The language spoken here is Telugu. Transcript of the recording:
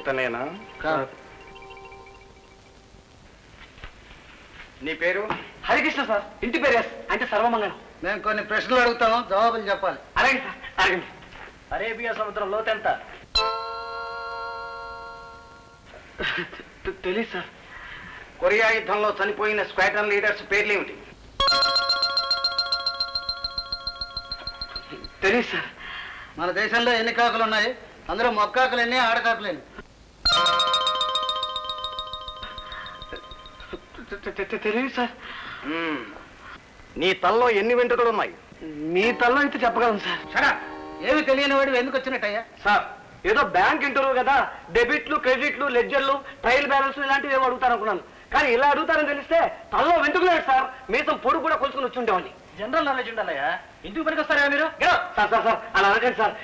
ఇతనేనా. నీ పేరు? హరికృష్ణ సార్. ఇంటి పేరు ఎస్. అంటే సర్వమంగళం. మేము కొన్ని ప్రశ్నలు అడుగుతాము జవాబులు చెప్పాలి. అలాగే సార్. అలాగే అరేబియా సముద్రం లోతెంత తె- తెలీదు సార్. కొరియా యుద్ధంలో చనిపోయిన స్క్వాడ్రన్ లీడర్స్ పేర్లు ఏమిటి? తెలీదు సార్. మన దేశంలో ఎన్ని కాకులు ఉన్నాయి అందులో మొక్కాకులు ఎన్ని ఆడకాకులు ఎన్ని? తె- తె- తె- తెలీదు సార్. నీ తల్లో ఎన్ని వెంట్రుకలు ఉన్నాయి మీ తల్లో అయితే చెప్పగలను సార్. షడా ఏమి తెలియని వాడు ఎందుకు వచ్చినట్టయ్యా? సార్ ఏదో బ్యాంక్ ఇంటర్వ్యూ కదా డెబిట్లు క్రెడిట్లు లెడ్జర్లు ట్రయల్ బ్యాలెన్స్ ఇలాంటివి ఏమో అడుగుతారు అనుకున్నాను. కానీ ఇలా అడుగుతారని తెలిస్తే తల్లో వెంటుకు లేదు సార్. మీసం పొడుగు కూడా కొలుసుకుని వచ్చి ఉండేవాడిని. జనరల్ నాలెడ్జ్ ఉండాలయ్యా. ఎందుకు పనికొస్తారా మీరు? సార్ సార్ సార్ అలా అనకండి సార్.